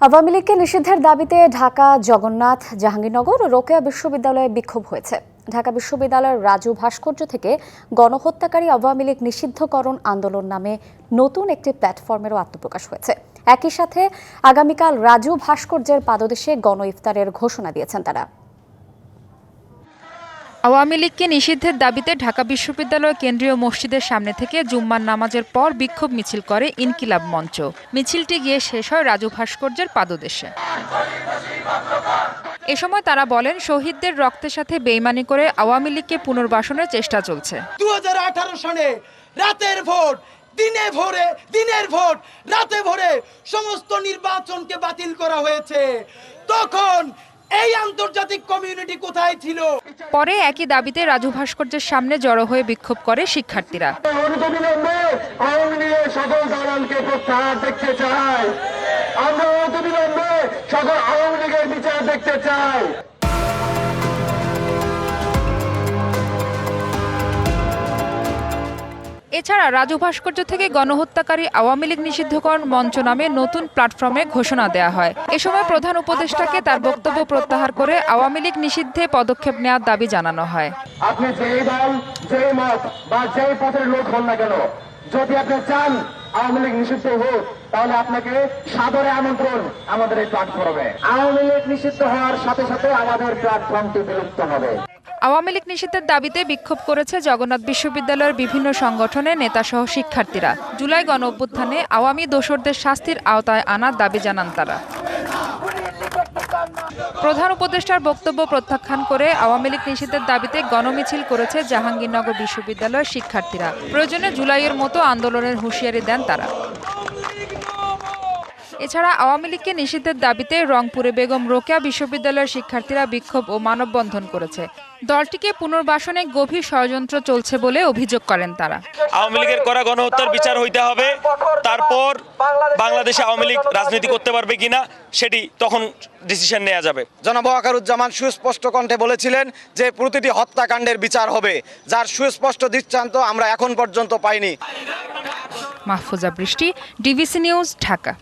আওয়ামী লীগকে নিষিদ্ধের দাবিতে ঢাকা জগন্নাথ জাহাঙ্গীরনগর ও রোকেয়া বিশ্ববিদ্যালয়ে বিক্ষোভ হয়েছে। ঢাকা বিশ্ববিদ্যালয়ের রাজু ভাস্কর্য থেকে গণহত্যাকারী আওয়ামী লীগ নিষিদ্ধকরণ আন্দোলন নামে নতুন একটি প্ল্যাটফর্মেরও আত্মপ্রকাশ হয়েছে। একই সাথে আগামীকাল রাজু ভাস্কর্যের পাদদেশে গণ ইফতারের ঘোষণা দিয়েছেন তারা। আওয়ামী লীগকে নিষিদ্ধের দাবিতে ঢাকা বিশ্ববিদ্যালয় কেন্দ্রীয় মসজিদের সামনে থেকে জুম্মার নামাজের পর বিক্ষোভ মিছিল করে ইনকিলাব মঞ্চ। মিছিলটি গিয়ে শেষ হয় রাজু ভাস্কর্যের পাদদেশে। এ সময় তারা বলেন, শহীদদের রক্তের সাথে বেইমানি করে আওয়ামী লীগকে পুনর্বাসনের চেষ্টা চলছে। দু সালে রাতের ভোট, দিনে ভোরে, দিনের ভোট, রাতে ভোরে সমস্ত নির্বাচনকে বাতিল করা হয়েছে। তখন এই আন্তর্জাতিক কমিউনিটি কোথায় ছিল? পরে একই দাবিতে রাজু ভাস্কর্যের সামনে জড়ো হয়ে বিক্ষোভ করে শিক্ষার্থীরা। আমরা অবিলম্বে সকল আওয়ামী লীগের বিচার দেখতে চাই। এছাড়া রাজু ভাস্কর্য থেকে গণহত্যাকারী আওয়ামী লীগ নিষিদ্ধকরণ মঞ্চ নামে নতুন প্ল্যাটফর্মে ঘোষণা দেওয়া হয়। এ সময় প্রধান উপদেষ্টাকে তার বক্তব্য প্রত্যাহার করে আওয়ামী লীগ নিষিদ্ধে পদক্ষেপ নেওয়ার দাবি জানানো হয়। আপনি যেই দল, যেই মত বা যেই পথের লোক হন না কেন, যদি আপনি চান আওয়ামী লীগ নিষিদ্ধ হোক, তাহলে আপনাকে সাদরে আমন্ত্রণ আমাদের এই প্ল্যাটফর্মে। আওয়ামী লীগ নিষিদ্ধ হওয়ার সাথে সাথে আমাদের প্ল্যাটফর্মটি বিলুপ্ত হবে। আওয়ামী লীগ নিষিদ্ধের দাবিতে বিক্ষোভ করেছে জগন্নাথ বিশ্ববিদ্যালয়ের বিভিন্ন সংগঠনের নেতাসহ শিক্ষার্থীরা। জুলাই গণ অভ্যুত্থানে আওয়ামী দোসরদের শাস্তির আওতায় আনার দাবি জানান তারা। প্রধান উপদেষ্টার বক্তব্য প্রত্যাখ্যান করে আওয়ামী লীগ নিষিদ্ধের দাবিতে গণমিছিল করেছে জাহাঙ্গীরনগর বিশ্ববিদ্যালয়ের শিক্ষার্থীরা। প্রয়োজনে জুলাইয়ের মতো আন্দোলনের হুঁশিয়ারি দেন তারা। এছাড়া আওয়ামী লীগকে নিষিদ্ধের দাবিতে রংপুরে বেগম রোকেয়া বিশ্ববিদ্যালয়ের শিক্ষার্থীরা বিক্ষোভ ও মানববন্ধন করেছে। দলটিকে পুনর্বাসনে গভীর ষড়যন্ত্র চলছে বলে অভিযোগ করেন তারা। আওয়ামী লীগের করা গণহত্যার বিচার হইতে হবে। তারপর বাংলাদেশে আওয়ামী লীগ রাজনীতি করতে পারবে কিনা সেটি তখন ডিসিশন নেওয়া যাবে। জনাব ওয়াকারুজ্জামান সুস্পষ্ট কণ্ঠে বলেছিলেন যে প্রতিটি হত্যাকাণ্ডের বিচার হবে। যার সুস্পষ্ট দৃষ্টান্ত আমরা এখন পর্যন্ত পাইনি। মাহফুজা বৃষ্টি ডিবিসি নিউজ ঢাকা।